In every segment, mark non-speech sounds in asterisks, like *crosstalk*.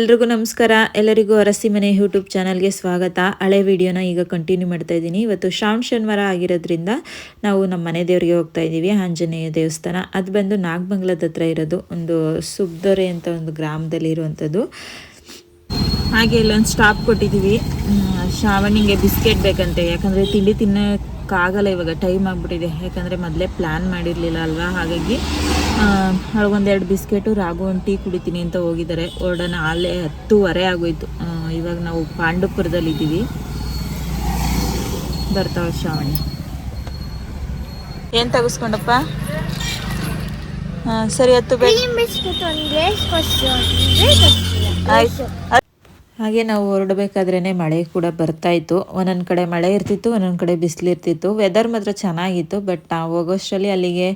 ಎಲ್ರಿಗೂ ನಮಸ್ಕಾರ. ಎಲ್ಲರಿಗೂ ಅರಸಿ ಮನೆ ಯೂಟ್ಯೂಬ್ ಚಾನಲ್ಗೆ ಸ್ವಾಗತ. ಹಳೆ ವಿಡಿಯೋನ ಈಗ ಕಂಟಿನ್ಯೂ ಮಾಡ್ತಾ ಇದ್ದೀನಿ. ಇವತ್ತು ಶ್ರಾವಣ ಶನಿವಾರ ಆಗಿರೋದ್ರಿಂದ ನಾವು ನಮ್ಮ ಮನೆ ದೇವರಿಗೆ ಹೋಗ್ತಾ ಇದ್ದೀವಿ, ಆಂಜನೇಯ ದೇವಸ್ಥಾನ. ಅದು ಬಂದು ನಾಗಮಂಗ್ಲದ ಹತ್ರ ಇರೋದು, ಒಂದು ಸುಬ್ದೊರೆ ಅಂತ ಒಂದು ಗ್ರಾಮದಲ್ಲಿ ಇರುವಂಥದ್ದು. ಹಾಗೆ ಇಲ್ಲೊಂದು ಸ್ಟಾಪ್ ಕೊಟ್ಟಿದ್ದೀವಿ. ಶ್ರಾವಣಿಗೆ ಬಿಸ್ಕೆಟ್ ಬೇಕಂತೆ. ಯಾಕಂದರೆ ತಿಂಡಿ ತಿನ್ನೋಕ್ಕಾಗಲ್ಲ ಇವಾಗ. ಟೈಮ್ ಆಗಿಬಿಟ್ಟಿದೆ. ಯಾಕಂದರೆ ಮೊದಲೇ ಪ್ಲ್ಯಾನ್ ಮಾಡಿರಲಿಲ್ಲ ಅಲ್ವಾ? ಹಾಗಾಗಿ ಒಂದೆರಡು ಬಿಸ್ಕೆಟು ರಾಗು ಒಂದು ಟೀ ಕುಡಿತೀನಿ ಅಂತ ಹೋಗಿದ್ದಾರೆ. ಹೊರಡೋಣ ಅಲ್ಲೇ ಹತ್ತೂವರೆ ಆಗೋಯ್ತು. ಇವಾಗ ನಾವು ಪಾಂಡುಪುರದಲ್ಲಿದ್ದೀವಿ. ಬರ್ತಾವ ಶ್ರಾವಣಿ. ಏನು ತಗಸ್ಕೊಂಡಪ್ಪ? ಸರಿ ಹತ್ತು ಆಯ್ತು. ಹಾಗೆ ನಾವು ಹೊರಡಬೇಕಾದ್ರೇ ಮಳೆ ಕೂಡ ಬರ್ತಾ ಇತ್ತು. ಒಂದೊಂದು ಕಡೆ ಮಳೆ ಇರ್ತಿತ್ತು ಒಂದೊಂದು ಕಡೆ ಬಿಸಿಲಿರ್ತಿತ್ತು ವೆದರ್ ಮಾತ್ರ ಚೆನ್ನಾಗಿತ್ತು ಬಟ್ ನಾವು ಹೋಗೋಷ್ಟರಲ್ಲಿ ಅಲ್ಲಿಗೆ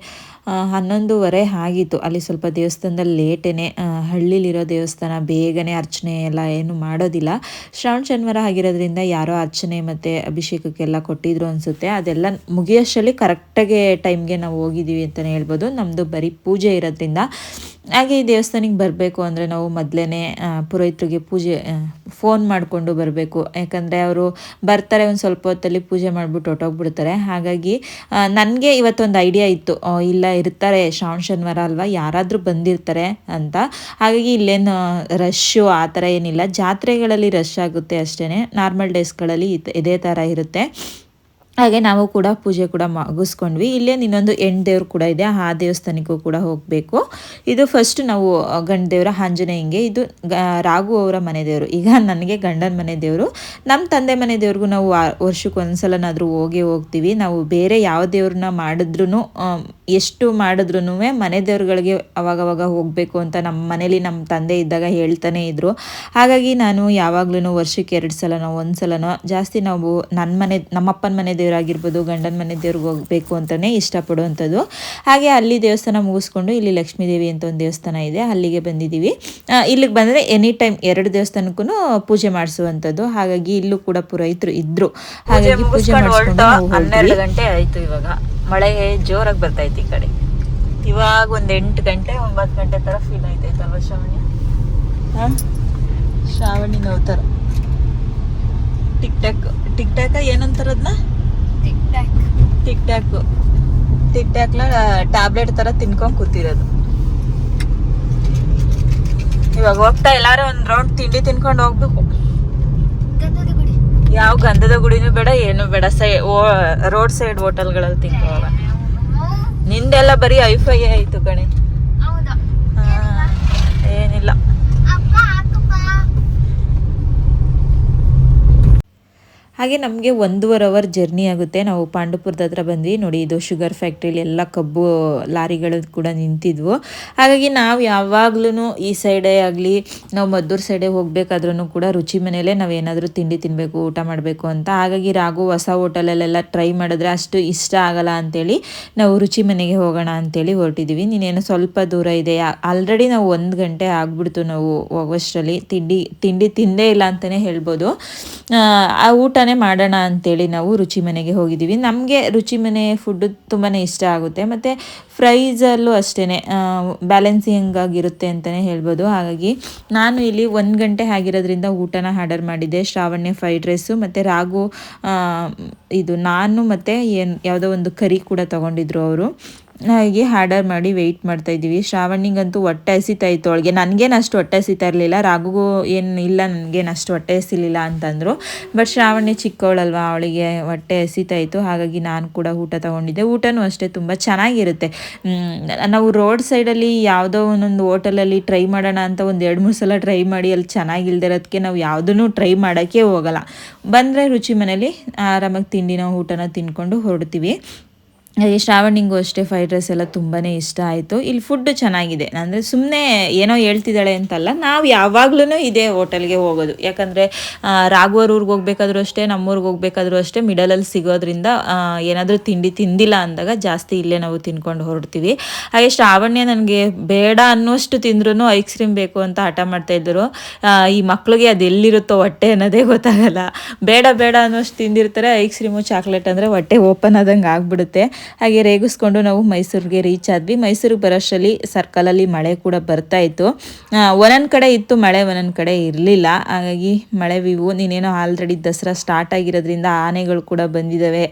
ಹನ್ನೊಂದುವರೆ ಆಗಿತ್ತು. ಅಲ್ಲಿ ಸ್ವಲ್ಪ ದೇವಸ್ಥಾನದಲ್ಲಿ ಲೇಟೇ ಹಳ್ಳಿಲಿರೋ ದೇವಸ್ಥಾನ ಬೇಗನೆ ಅರ್ಚನೆ ಎಲ್ಲ ಏನು ಮಾಡೋದಿಲ್ಲ. ಶ್ರಾವಣ, ಶನಿವಾರ ಆಗಿರೋದ್ರಿಂದ ಯಾರೋ ಅರ್ಚನೆ ಮತ್ತು ಅಭಿಷೇಕಕ್ಕೆಲ್ಲ ಕೊಟ್ಟಿದ್ರು ಅನಿಸುತ್ತೆ. ಅದೆಲ್ಲ ಮುಗಿಯೋಷ್ಟರಲ್ಲಿ ಕರೆಕ್ಟಾಗಿ ಟೈಮ್ಗೆ ನಾವು ಹೋಗಿದ್ದೀವಿ ಅಂತಲೇ ಹೇಳ್ಬೋದು. ನಮ್ಮದು ಬರೀ ಪೂಜೆ ಇರೋದ್ರಿಂದ. ಹಾಗೆ ಈ ದೇವಸ್ಥಾನಕ್ಕೆ ಬರಬೇಕು ಅಂದರೆ ನಾವು ಮೊದಲೇ ಪುರೋಹಿತರಿಗೆ ಪೂಜೆ ಫೋನ್ ಮಾಡಿಕೊಂಡು ಬರಬೇಕು. ಯಾಕಂದರೆ ಅವರು ಬರ್ತಾರೆ ಒಂದು ಸ್ವಲ್ಪ ಹೊತ್ತಲ್ಲಿ ಪೂಜೆ ಮಾಡಿಬಿಟ್ಟು ಹೊಟ್ಟೋಗ್ಬಿಡ್ತಾರೆ ಹಾಗಾಗಿ ನನಗೆ ಇವತ್ತೊಂದು ಐಡಿಯಾ ಇತ್ತು. ಇಲ್ಲ, ಇರ್ತಾರೆ, ಶ್ರಾವಣ, ಶನಿವಾರ ಅಲ್ವಾ, ಯಾರಾದರೂ ಬಂದಿರ್ತಾರೆ ಅಂತ. ಹಾಗಾಗಿ ಇಲ್ಲೇನು ರಶ್ಶು ಆ ಥರ ಏನಿಲ್ಲ. ಜಾತ್ರೆಗಳಲ್ಲಿ ರಶ್ ಆಗುತ್ತೆ ಅಷ್ಟೇ ನಾರ್ಮಲ್ ಡೇಸ್ಗಳಲ್ಲಿ ಇದೇ ಥರ ಇರುತ್ತೆ. ಹಾಗೆ ನಾವು ಕೂಡ ಪೂಜೆ ಕೂಡ ಮುಗಿಸ್ಕೊಂಡ್ವಿ. ಇಲ್ಲೇ ಇನ್ನೊಂದು ಹೆಣ್ಣು ದೇವ್ರು ಕೂಡ ಇದೆ, ಆ ದೇವಸ್ಥಾನಕ್ಕೂ ಕೂಡ ಹೋಗಬೇಕು. ಇದು ಫಸ್ಟ್ ನಾವು ಗಂಡ ದೇವರ ಆಂಜನೇಯಂಗೆ, ಇದು ರಾಘು ಅವರ ಮನೆ ದೇವರು. ಈಗ ನನಗೆ ಗಂಡನ ಮನೆ ದೇವರು. ನಮ್ಮ ತಂದೆ ಮನೆ ದೇವ್ರಿಗೂ ನಾವು ವರ್ಷಕ್ಕೆ ಒಂದ್ಸಲನಾದರೂ ಹೋಗೇ ಹೋಗ್ತೀವಿ. ನಾವು ಬೇರೆ ಯಾವ ದೇವ್ರನ್ನ ಮಾಡಿದ್ರೂ ಎಷ್ಟು ಮಾಡಿದ್ರೂ ಮನೆ ದೇವ್ರುಗಳಿಗೆ ಅವಾಗವಾಗ ಹೋಗಬೇಕು ಅಂತ ನಮ್ಮ ಮನೇಲಿ ನಮ್ಮ ತಂದೆ ಇದ್ದಾಗ ಹೇಳ್ತಾನೆ ಇದ್ರು. ಹಾಗಾಗಿ ನಾನು ಯಾವಾಗ್ಲೂ ವರ್ಷಕ್ಕೆ ಎರಡು ಸಲನೋ ಒಂದು ಸಲನೋ ಜಾಸ್ತಿ ನಾವು ನನ್ನ ಮನೆ ನಮ್ಮಪ್ಪನ ಮನೆ ದೇವರಾಗಿರ್ಬೋದು ಗಂಡನ ಮನೆ ದೇವ್ರಿಗೆ ಹೋಗಬೇಕು ಅಂತಲೇ ಇಷ್ಟಪಡುವಂಥದ್ದು. ಹಾಗೆ ಅಲ್ಲಿ ದೇವಸ್ಥಾನ ಮುಗಿಸ್ಕೊಂಡು ಇಲ್ಲಿ ಲಕ್ಷ್ಮೀ ದೇವಿ ಅಂತ ಒಂದು ದೇವಸ್ಥಾನ ಇದೆ ಅಲ್ಲಿಗೆ ಬಂದಿದ್ದೀವಿ. ಇಲ್ಲಿಗೆ ಬಂದರೆ ಎನಿ ಟೈಮ್ ಎರಡು ದೇವಸ್ಥಾನಕ್ಕೂ ಪೂಜೆ ಮಾಡಿಸುವಂಥದ್ದು. ಹಾಗಾಗಿ ಇಲ್ಲೂ ಕೂಡ ಪುರೋಹಿತರು ಇದ್ರು. ಹಾಗಾಗಿ ಪೂಜೆ ಮಾಡಿಸ್ಕೊಂಡು ಗಂಟೆ ಆಯಿತು ಇವಾಗ. ಮಳೆ ಜೋರಾಗಿ ಬರ್ತೈತೆ ಈ ಕಡೆ. ಇವಾಗ ಒಂದು ಎಂಟು ಗಂಟೆ ಒಂಬತ್ತು ಗಂಟೆ ಥರ ಫೀಲ್ ಆಯ್ತೈತಲ್ವ ಶ್ರಾವಣಿ? ಹಾಂ? ಶ್ರಾವಣಿ ನೋತರ ಟಿಕ್ ಟಾಕ್ ಟಿಕ್ ಟಾಕ ಏನಂತಾರದ್ನ? ಟಿಕ್ ಟಾಕ್ ಟಿಕ್ ಟಾಕ್ ಟಿಕ್ ಟಾಕ್ಲ ಟ್ಯಾಬ್ಲೆಟ್ ಥರ ತಿನ್ಕೊಂಡು ಕೂತಿರೋದು. ಇವಾಗ ಹೋಗ್ತಾ ಎಲ್ಲಾರು ಒಂದು ರೌಂಡ್ ತಿಂಡಿ ತಿನ್ಕೊಂಡು ಹೋಗ್ಬೇಕು. ಯಾವ ಗಂಧದ ಗುಡಿನೂ ಬೇಡ, ಏನು ಬೇಡ. ಸೈ ರೋಡ್ ಸೈಡ್ ಹೋಟೆಲ್ಗಳಲ್ಲಿ ತಿಂಕೋವ ನಿಂದೆಲ್ಲ ಬರೀ ಐಫೈ ಆಯ್ತು ಕಣೆ ಹೌದಾ ಹಾ, ಏನಿಲ್ಲ ಅಪ್ಪ ಹಾಕಪ್ಪ ಹಾಗೆ ನಮಗೆ ಒಂದೂವರೆ ಅವರ್ ಜರ್ನಿ ಆಗುತ್ತೆ. ನಾವು ಪಾಂಡುಪುರದ ಹತ್ರ ಬಂದ್ವಿ. ನೋಡಿ, ಇದು ಶುಗರ್ ಫ್ಯಾಕ್ಟ್ರಿಲಿ ಎಲ್ಲ ಕಬ್ಬು ಲಾರಿಗಳು ಕೂಡ ನಿಂತಿದ್ವು. ಹಾಗಾಗಿ ನಾವು ಯಾವಾಗ್ಲೂ ಈ ಸೈಡೇ ಆಗಲಿ, ನಾವು ಮದ್ದೂರು ಸೈಡೇ ಹೋಗಬೇಕಾದ್ರೂ ಕೂಡ ರುಚಿ ಮನೆಯಲ್ಲೇ ನಾವು ಏನಾದರೂ ತಿಂಡಿ ತಿನ್ನಬೇಕು ಊಟ ಮಾಡಬೇಕು ಅಂತ. ಹಾಗಾಗಿ ರಾಗು ಹೊಸ ಹೋಟೆಲಲ್ಲೆಲ್ಲ ಟ್ರೈ ಮಾಡಿದ್ರೆ ಅಷ್ಟು ಇಷ್ಟ ಆಗಲ್ಲ ಅಂತೇಳಿ ನಾವು ರುಚಿ ಮನೆಗೆ ಹೋಗೋಣ ಅಂತೇಳಿ ಹೊರಟಿದ್ದೀವಿ ನೀನೇನು ಸ್ವಲ್ಪ ದೂರ ಇದೆ ಆಲ್ರೆಡಿ ನಾವು ಒಂದು ಗಂಟೆ ಆಗ್ಬಿಡ್ತು ನಾವು ಹೋಗೋಷ್ಟರಲ್ಲಿ ತಿಂಡಿ ತಿಂಡಿ ತಿಂದೇ ಇಲ್ಲ ಅಂತಲೇ ಹೇಳ್ಬೋದು. ಆ, ಊಟನೇ ಮಾಡೋಣ ಅಂತೇಳಿ ನಾವು ರುಚಿ ಮನೆಗೆ ಹೋಗಿದ್ದೀವಿ. ನಮಗೆ ರುಚಿ ಮನೆ ಫುಡ್ಡು ತುಂಬಾ ಇಷ್ಟ ಆಗುತ್ತೆ. ಮತ್ತು ಫ್ರೈಸಲ್ಲೂ ಅಷ್ಟೇ ಬ್ಯಾಲೆನ್ಸಿಂಗ್ ಆಗಿರುತ್ತೆ ಅಂತಲೇ ಹೇಳ್ಬೋದು. ಹಾಗಾಗಿ ನಾನು ಇಲ್ಲಿ ಒಂದು ಗಂಟೆ ಆಗಿರೋದ್ರಿಂದ ಊಟನ ಆರ್ಡರ್ ಮಾಡಿದ್ದೆ. ಶ್ರಾವಣ್ಯ ಫ್ರೈಡ್ ರೈಸು ಮತ್ತು ರಾಗು ಇದು ನಾನು ಮತ್ತು ಏನು ಯಾವುದೋ ಒಂದು ಕರಿ ಕೂಡ ತೊಗೊಂಡಿದ್ರು ಅವರು. ಹಾಗೆ ಆರ್ಡರ್ ಮಾಡಿ ವೆಯ್ಟ್ ಮಾಡ್ತಾ ಇದ್ದೀವಿ. ಶ್ರಾವಣಿಗಂತೂ ಹೊಟ್ಟೆ ಹಸಿತಾ ಇತ್ತು ಅವಳಿಗೆ. ನನಗೇನು ಅಷ್ಟು ಹೊಟ್ಟೆ ಹಸಿತಾ ಇರಲಿಲ್ಲ. ರಾಗುಗೂ ಏನು ಇಲ್ಲ, ನನಗೇನು ಅಷ್ಟು ಹೊಟ್ಟೆ ಹಸಿಲಿಲ್ಲ ಅಂತಂದರು. ಬಟ್ ಶ್ರಾವಣಿ ಚಿಕ್ಕವಳಲ್ವ, ಅವಳಿಗೆ ಹೊಟ್ಟೆ ಹಸಿತಾ ಇತ್ತು. ಹಾಗಾಗಿ ನಾನು ಕೂಡ ಊಟ ತೊಗೊಂಡಿದ್ದೆ. ಊಟನೂ ಅಷ್ಟೇ ತುಂಬ ಚೆನ್ನಾಗಿರುತ್ತೆ. ನಾವು ರೋಡ್ ಸೈಡಲ್ಲಿ ಯಾವುದೋ ಒಂದೊಂದು ಹೋಟೆಲಲ್ಲಿ ಟ್ರೈ ಮಾಡೋಣ ಅಂತ ಒಂದು ಎರಡು ಮೂರು ಸಲ ಟ್ರೈ ಮಾಡಿ ಅಲ್ಲಿ ಚೆನ್ನಾಗಿಲ್ದಿರೋದಕ್ಕೆ ನಾವು ಯಾವುದನ್ನು ಟ್ರೈ ಮಾಡೋಕ್ಕೆ ಹೋಗಲ್ಲ. ಬಂದರೆ ರುಚಿ ಮನೇಲಿ ಆರಾಮಾಗಿ ತಿಂಡಿನ ಊಟನ ತಿನ್ಕೊಂಡು ಹೊರಡ್ತೀವಿ. ಹಾಗೆ ಶ್ರಾವಣಿಗೂ ಅಷ್ಟೇ ಫ್ರೈಡ್ ರೈಸ್ ಎಲ್ಲ ತುಂಬಾ ಇಷ್ಟ ಆಯಿತು. ಇಲ್ಲಿ ಫುಡ್ ಚೆನ್ನಾಗಿದೆ. ಅಂದರೆ ಸುಮ್ಮನೆ ಏನೋ ಹೇಳ್ತಿದ್ದಾಳೆ ಅಂತಲ್ಲ, ನಾವು ಯಾವಾಗ್ಲೂ ಇದೇ ಹೋಟೆಲ್ಗೆ ಹೋಗೋದು. ಯಾಕಂದರೆ ರಾಘವರ್ ಊರಿಗೆ ಹೋಗ್ಬೇಕಾದ್ರೂ ಅಷ್ಟೇ, ನಮ್ಮೂರಿಗೆ ಹೋಗ್ಬೇಕಾದ್ರೂ ಅಷ್ಟೇ, ಮಿಡಲಲ್ಲಿ ಸಿಗೋದ್ರಿಂದ ಏನಾದರೂ ತಿಂಡಿ ತಿಂದಿಲ್ಲ ಅಂದಾಗ ಜಾಸ್ತಿ ಇಲ್ಲೇ ನಾವು ತಿನ್ಕೊಂಡು ಹೊರಡ್ತೀವಿ. ಹಾಗೆ ಶ್ರಾವಣ್ಯ ನನಗೆ ಬೇಡ ಅನ್ನೋಷ್ಟು ತಿಂದ್ರೂ ಐಸ್ ಕ್ರೀಮ್ ಬೇಕು ಅಂತ ಹಠ ಮಾಡ್ತಾ ಇದ್ದರು. ಈ ಮಕ್ಳಿಗೆ ಅದು ಎಲ್ಲಿರುತ್ತೋ ಹೊಟ್ಟೆ ಅನ್ನೋದೇ ಗೊತ್ತಾಗಲ್ಲ. ಬೇಡ ಬೇಡ ಅನ್ನೋಷ್ಟು ತಿಂದಿರ್ತಾರೆ ಐಸ್ ಕ್ರೀಮು ಚಾಕ್ಲೇಟ್ ಅಂದರೆ ಹೊಟ್ಟೆ ಓಪನ್ ಆದಂಗೆ ಆಗ್ಬಿಡುತ್ತೆ. ಹಾಗೆ ರೇಗಿಸ್ಕೊಂಡು ನಾವು ಮೈಸೂರಿಗೆ ರೀಚ್ ಆದ್ವಿ. ಮೈಸೂರಿಗೆ ಬರೋಷ್ಟರಲ್ಲಿ ಸರ್ಕಲಲ್ಲಿ ಮಳೆ ಕೂಡ ಬರ್ತಾ ಇತ್ತು. ಒಂದೊಂದು ಕಡೆ ಇತ್ತು, ಮಳೆ ಒಂದೊಂದು ಕಡೆ ಇರಲಿಲ್ಲ. ಹಾಗಾಗಿ ಮಳೆ ವಿವು, ನೀನೇನೋ ಆಲ್ರೆಡಿ ದಸರಾ ಸ್ಟಾರ್ಟ್ ಆಗಿರೋದ್ರಿಂದ ಆನೆಗಳು ಕೂಡ ಬಂದಿದ್ದಾವೆ